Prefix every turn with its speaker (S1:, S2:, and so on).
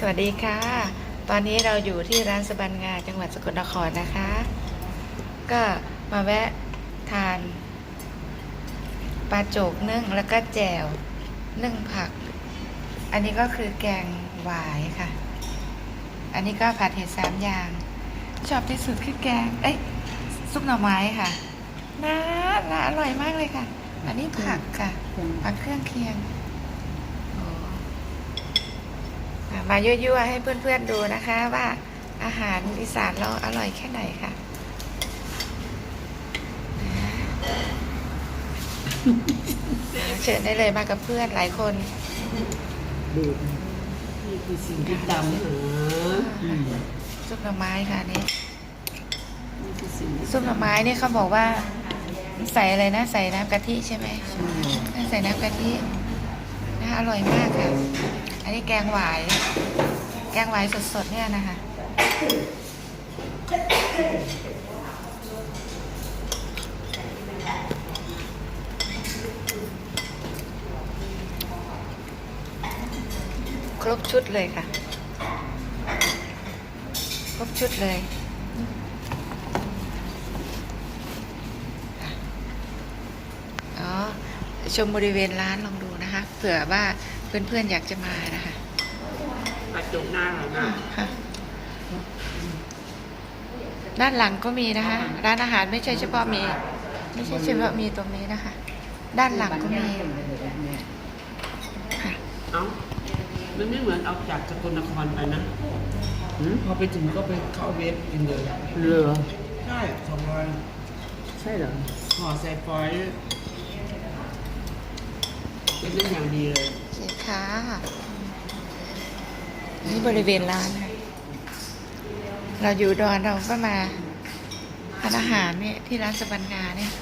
S1: สวัสดีค่ะ ตอนนี้เราอยู่ที่ร้านสบันงาจังหวัดสกลนครนะคะ ก็มาแวะทานปลาโจกนึ่งแล้วก็แจ่วนึ่งผัก อันนี้ก็คือแกงหวายค่ะ อันนี้ก็ผัดเห็ดสามอย่าง ชอบที่สุดคือแกง เอ้ยซุปหน่อไม้ค่ะน่าน่าอร่อยมากเลยค่ะ อันนี้ผักค่ะผักเครื่องเคียงโอ้อะ มายั่วๆให้เพื่อนๆดูนะคะ ว่าอาหารอีสานเราอร่อยแค่ไหนค่ะอะเชิญได้เลยมากับเพื่อนหลายคน
S2: ดูนี่คือสิ่งที่ตามหาอืม
S1: ซุปหน่อไม้ค่ะอันนี่
S2: นี่คือสิ่งที่
S1: ซุปหน่อไม้นี่เขาบอกว่า ใส่อะไรนะใส่น้ำกะทิใช่ไหม
S2: ใช่
S1: ใส่น้ำกะทิ นะอร่อยมากค่ะ อันนี้แกงหวาย แกงหวายสดๆเนี่ยนะคะ ครบชุดเลยค่ะ ครบชุดเลยอ๋อชมบริเวณร้านลองดู นะคะเผื่อว่าเพื่อนๆอยากจะมานะคะ
S2: กระจกหน้าเหรอนะ
S1: ค่ะด้านหลังก็มีนะคะ ร้านอาหารไม่ใช่เฉพาะมี ไม่ใช่เฉพาะมีตรงนี้นะคะ ด้านหลังก็มีค่ะ
S2: เอ้ามันไม่เหมือนเอาจากสกลนครไปนะหืม
S3: พอไปถึงก็ไปเข้าเวฟกินเลย
S2: เรือ
S3: ใช่สองร้อย
S2: ใช่เหรอ
S3: ห่อใส่ฟอยล์
S2: เป็นเรื่องอย่างดีเลย
S1: โอเคค่ะ นี่บริเวณร้านค่ะเราอยู่ดอนเราก็มาทานอาหารเนี่ยที่ร้านสบันงาเนี่ย